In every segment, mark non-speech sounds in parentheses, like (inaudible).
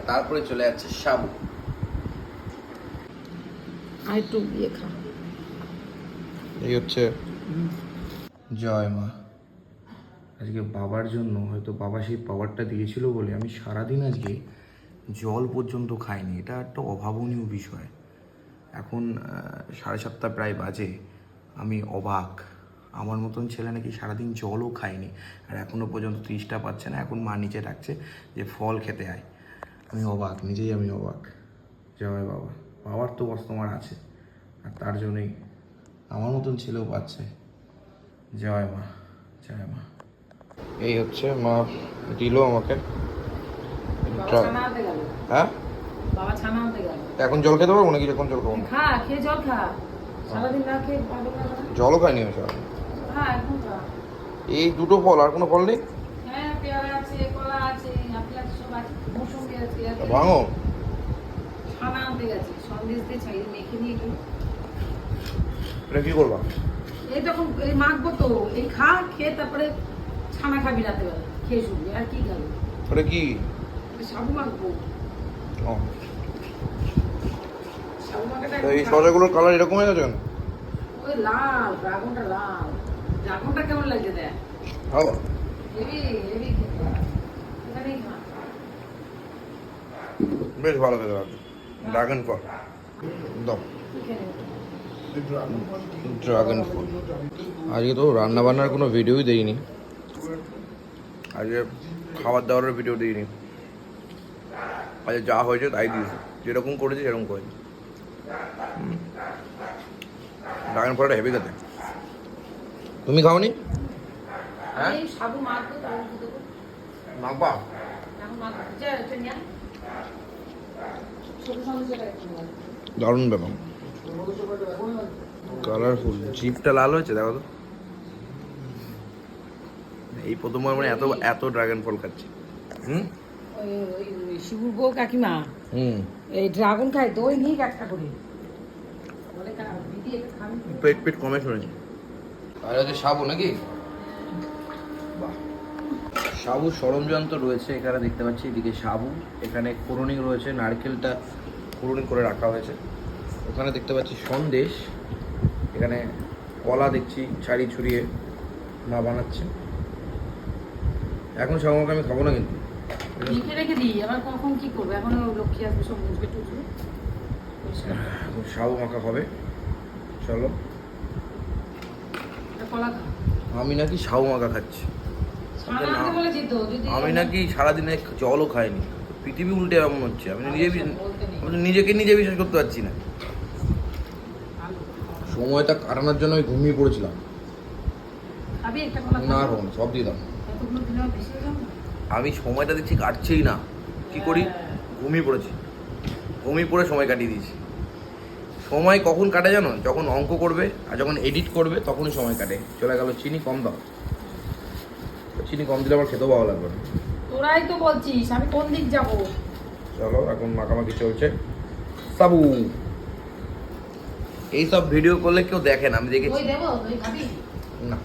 আর তারপরে চলে যাচ্ছে সাবু। আর একটু ইয়ে খা। এই হচ্ছে জয় মা। আজকে বাবার জন্য হয়তো বাবা সেই পাওয়ারটা দিয়েছিল বলে আমি সারাদিন আজকে জল পর্যন্ত খাইনি। এটা একটা অভাবনীয় বিষয়। এখন সাড়ে সাতটা প্রায় বাজে। আমি অবাক। আমার মতন ছেলে নাকি সারাদিন জলও খায়নি। আর এখনও পর্যন্ত ত্রিশটা পাচ্ছে না। এখন মা নিচে ডাকছে যে ফল খেতে আয়। আমি অবাক নিজেই আমি অবাক জয় বাবা বাবার তো আমার আছে আর তার জন্যই আমার মতন ছেলেও পাচ্ছে। জয় মা জয় মা। এই হচ্ছে মা দিল আমাকে। হ্যাঁ? এখন জল খেতে পারব নাকি যখন জল খাব? করা। জলও খাইনি আমি এখন এই দুটো ফল আর কোনো ফল নেই? ভাঙো। ছানা আনতে গেছে সন্দেশ দিয়ে ছাই মেখে নিয়ে গেল এটা কি করবা? এই তখন এই মাখবো তো এই খা খেয়ে তারপরে ছানা খাবি রাতে বেলা খেয়ে শুনবি আর কি খাবি? ওটা কি? সাবু মাখবো। ও। এই। শসাগুলোর কালার এরকম হয়ে গেছে কেন? ওই লাল ড্রাগনটা লাল। ড্রাগনটা কেমন লাগছে দেখ? ভালো। হেভি হেভি খেতে। এখানেই খা। বেশ ভালো খেতে লাগছে। ড্রাগন ফল নে। ড্রাগন ফল আজকে তো রান্না বান্নার কোনো ভিডিওই দেইনি। আজকে খাবার দাবারের ভিডিও দিইনি। আজকে যা হয়েছে তাই দিয়েছি। যেরকম করেছি সেরকম করেছি। ড্রাগন ফলটা হেভি খেতে। তুমি খাওনি? হ্যাঁ মাখবো। দারুণ ব্যাপার। কালারফুল জিপটা লাল হয়েছে দেখো তো। এই প্রথমবার মানে এত এত ড্রাগন ফল খাচ্ছি। হুম? ওই ওই শিবুর বউ কাকিমা হুম। এই ড্রাগন খায় তো ওই নিয়ে একটা করে? পেট পেট কমে শুনেছি। আর হচ্ছে সাবু নাকি? সাবু সরঞ্জন্ত রয়েছে এখানে দেখতে পাচ্ছি। এদিকে সাবু এখানে করণিক রয়েছে নারকেলটা করণিক করে রাখা হয়েছে। ওখানে দেখতে পাচ্ছি সন্দেশ এখানে কলা দেখছি ছাড়ি ছড়িয়ে মা বানাচ্ছে। এখন সাবুকে আমি খাব না কিন্তু। লিখে রেখে দিই আবার কখন কি করবে? এখন লক্ষ্মী আসবে সব এখন সাবু মাখা হবে। চলো। কলা আমি নাকি সাবু মাখা খাচ্ছি। আমি নাকি সারাদিনে জলও খাইনি। পৃথিবী উল্টে এমন হচ্ছে আমি নিজে। আমি নিজেকে নিজে বিশ্বাস করতে পারছি না। সময়টা কাটানোর জন্য আমি ঘুমিয়ে পড়েছিলাম। না। সব দিয়ে দাও। এতগুলো দিলে আমার বেশি যাবে? না? আমি সময়টা দেখছি কাটছেই না। কি করি? হ্যাঁ। ঘুমিয়ে পড়েছি। ঘুমিয়ে পড়ে সময় কাটিয়ে দিয়েছি। সময় কখন কাটে জানো? যখন অঙ্ক করবে আর যখন এডিট করবে তখনই সময় কাটে। চলে গেল চিনি কম দাও। চিনি কম দিলে আবার খেতেও ভালো লাগবে না। তোরাই তো বলছিস আমি কোন দিক যাব? চলো এখন মাখামাখি চলছে। সাবু। এইসব ভিডিও করলে কেউ দেখে না আমি দেখেছি। না।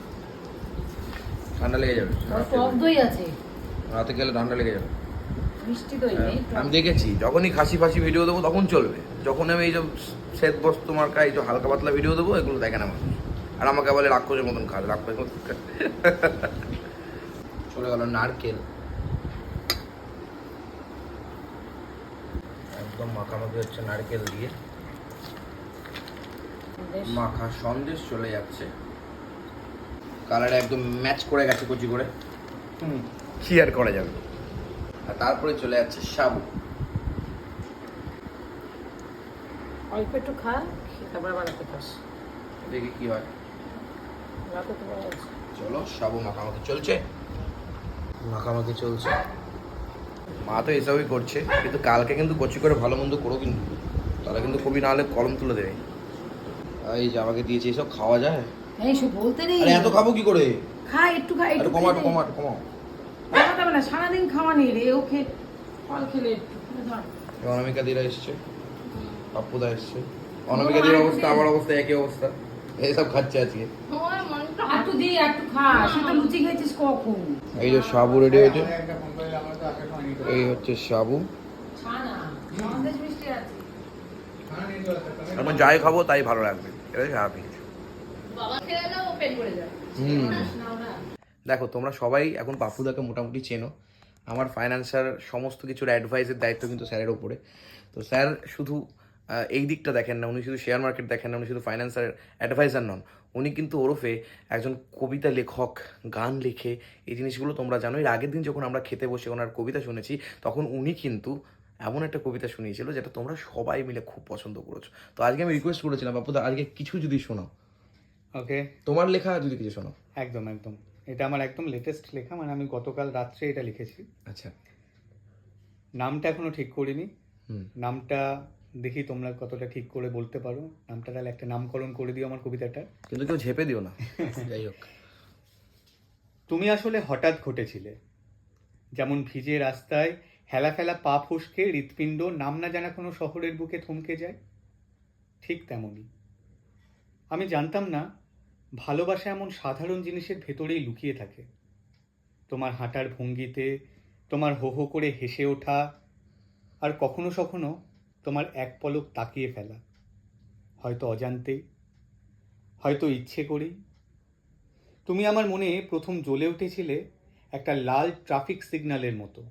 ঠান্ডা লেগে যাবে। টক দই আছে। রাতে গেলে ঠান্ডা লেগে যাবে। হ্যাঁ, আমি দেখেছি যখনই খাসি ফাসি ভিডিও দেবো তখন চলবে। যখন আমি এই সব শ্বেত বস্তু মার্কা এই সব হালকা পাতলা ভিডিও দেবো এগুলো দেখে না মানুষ। আর আমাকে বলে রাক্ষসের মতন খাস রাক্ষসের মতন খা। চলে গেল নারকেল। একদম মাখামাখি হচ্ছে নারকেল দিয়ে। মাখা সন্দেশ চলে যাচ্ছে। কালারে একদম ম্যাচ করে গেছে কুচি করে। হুম কি আর করা যাবে? আর তারপরে চলে যাচ্ছে সাবু। অল্প একটু খা খেয়ে তারপর আবার রাতে খাস। দেখি কি হয়। চলো সাবু মাখামাখি চলছে। মাখামাখি চলছে। মা তো এসবই করছে কিন্তু কালকে কিন্তু কচি করে ভালো মন্দ করো কিন্তু। তারা কিন্তু কবি না হলে কলম তুলে দেবে। এই যে আমাকে দিয়েছে এসব খাওয়া যায়? এই সব বলতে নেই। আরে এত খাব কি করে? খা একটু খা একটু কমা কমা কমাও খাওয়াতে না সারাদিন খাওয়া নেই রে ও খেয়ে ফল খেলে একটু অনামিকা দিরা এসছে পাপ্পুদা এসছে। অনামিকা দির অবস্থা আমার অবস্থা একই অবস্থা। এইসব খাচ্ছে আজকে। এই যে সাবু রেডি হয়েছে। এই হচ্ছে সাবু। আমি যাই খাব তাই ভালো লাগবে। এটাই যাবে। হুম। দেখো তোমরা সবাই এখন পাপুদাকে মোটামুটি চেনো। আমার ফাইন্যান্সিয়াল সমস্ত কিছুর অ্যাডভাইসের দায়িত্ব কিন্তু স্যারের ওপরে। তো স্যার শুধু এই দিকটা দেখেন না উনি শুধু শেয়ার মার্কেট দেখেন না উনি শুধু ফাইন্যান্সের অ্যাডভাইজার নন। উনি কিন্তু ওরফে একজন কবিতা লেখক গান লেখে এই জিনিসগুলো তোমরা জানো। এর আগের দিন যখন আমরা খেতে বসে ওনার কবিতা শুনেছি তখন উনি কিন্তু এমন একটা কবিতা শুনিয়েছিল যেটা তোমরা সবাই মিলে খুব পছন্দ করেছ। তো আজকে আমি রিকোয়েস্ট করেছিলাম বাপুদা আজকে কিছু যদি শোনাও। ওকে তোমার লেখা যদি কিছু শোনাও। একদম একদম। এটা আমার একদম লেটেস্ট লেখা মানে আমি গতকাল রাত্রে এটা লিখেছি। আচ্ছা। নামটা এখনও ঠিক করিনি। হুম। নামটা দেখি তোমরা কতটা ঠিক করে বলতে পারো। নামটা তাহলে একটা নামকরণ করে দিও আমার কবিতাটা। কিন্তু কেউ ঝেপে দিও না। (laughs) যাই হোক। তুমি আসলে হঠাৎ ঘটেছিলে। যেমন ভিজে রাস্তায় হেলা ফেলা পা ফসকে হৃৎপিণ্ড নাম না জানা কোনো শহরের বুকে থমকে যায়। ঠিক তেমনই। আমি জানতাম না ভালোবাসা এমন সাধারণ জিনিসের ভেতরেই লুকিয়ে থাকে। তোমার হাঁটার ভঙ্গিতে তোমার হো হো করে হেসে ওঠা আর কখনো সখনো তোমার এক পলক তাকিয়ে ফেলা। হয়তো অজান্তেই, হয়তো ইচ্ছে করেই। তুমি আমার মনে প্রথম জ্বলে উঠেছিলে একটা লাল ট্রাফিক সিগন্যালের মতো,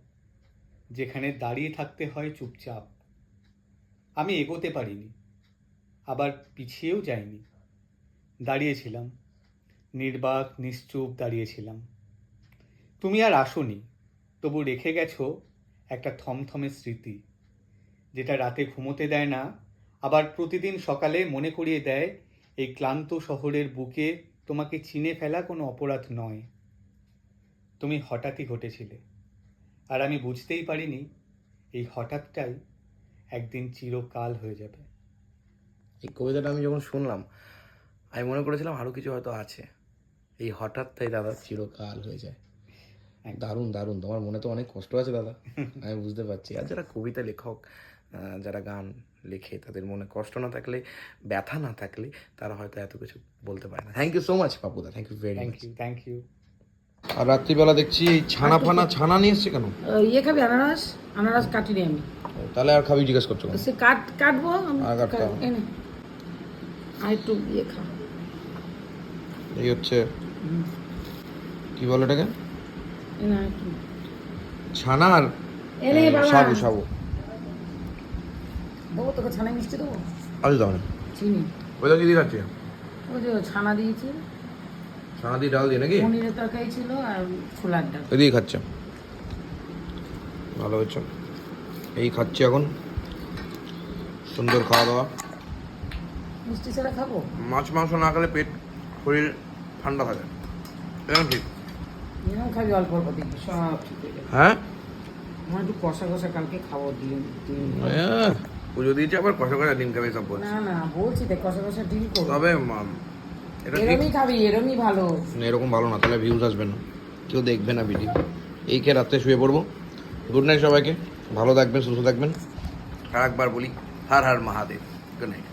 যেখানে দাঁড়িয়ে থাকতে হয় চুপচাপ। আমি এগোতে পারিনি, আবার পিছিয়েও যাইনি। দাঁড়িয়েছিলাম, নির্বাক, নিশ্চুপ দাঁড়িয়েছিলাম। তুমি আর আসোনি, তবু রেখে গেছো একটা থমথমে স্মৃতি। যেটা রাতে ঘুমোতে দেয় না আবার প্রতিদিন সকালে মনে করিয়ে দেয় এই ক্লান্ত শহরের বুকে তোমাকে চিনে ফেলা কোনো অপরাধ নয়। তুমি হঠাৎই ঘটেছিলে। আর আমি বুঝতেই পারিনি এই হঠাৎটাই একদিন চিরকাল হয়ে যাবে। এই কবিতাটা আমি যখন শুনলাম আমি মনে করেছিলাম আরও কিছু হয়তো আছে। এই হঠাৎ তাই দাদা চিরকাল হয়ে যায়। দারুণ দারুণ। তোমার মনে তো অনেক কষ্ট আছে দাদা। আমি বুঝতে পারছি। আর যারা কবিতা লেখক যারা গান লেখে তাদের মনে কষ্ট না থাকলে ব্যথা না থাকলে তারা হয়তো এত কিছু বলতে পারে না। Thank you so much Papuda thank you very thank you thank you আর রাত্রিবেলা দেখছি এই ছানা ফানা ছানা নিয়ে এসছে কেন? ইয়ে খাবি আনারস? আনারস কাটিনি আমি। তাহলে আর খাবি জিজ্ঞেস করছ সে কাট কাটবো আমি আর কাটতে এনে। আর একটু ইয়ে খা। এই হচ্ছে কি বলে এটাকে? এনে আর একটু। ছানা আর এনে বাবা। সাবু সাবু। দেবো তোকে ছানা মিষ্টি দেবো? আচ্ছা দাও চিনি। ওইটা কি দিয়ে খাচ্ছি ওই যে ছানা দিয়েছি। ছানা দিয়ে ডাল দিয়ে নাকি? পনিরের তরকারি ছিল আর ছোলার ডাল। ওই দিয়ে খাচ্ছে। ভালো হচ্ছে এই খাচ্ছি এখন। সুন্দর খাওয়া দাওয়া মিষ্টি ছাড়া খাব? মাছ মাংস না খেলে পেট শরীর ঠান্ডা থাকে। এরকম ঠিক? এরকম খাবি অল্প অল্প দেখবি সব ঠিক হ্যাঁ আমার একটু কষা কষা কালকে খাব আহ, পুজো দিয়েছে আবার কষা কষা ডিম খাবে সব বলছে। না না বলছি তো কষা কষা ডিম করব। তবে এটা এরমই খাবি এরমই ভালো। না, এরকম ভালো না তাহলে ভিউজ আসবে না। কেউ দেখবে না ভিডিও এই খেয়ে রাত্রে শুয়ে পড়ব। গুড নাইট সবাইকে। ভালো থাকবেন সুস্থ থাকবেন। আর একবার বলি হার হার মহাদেব। Good night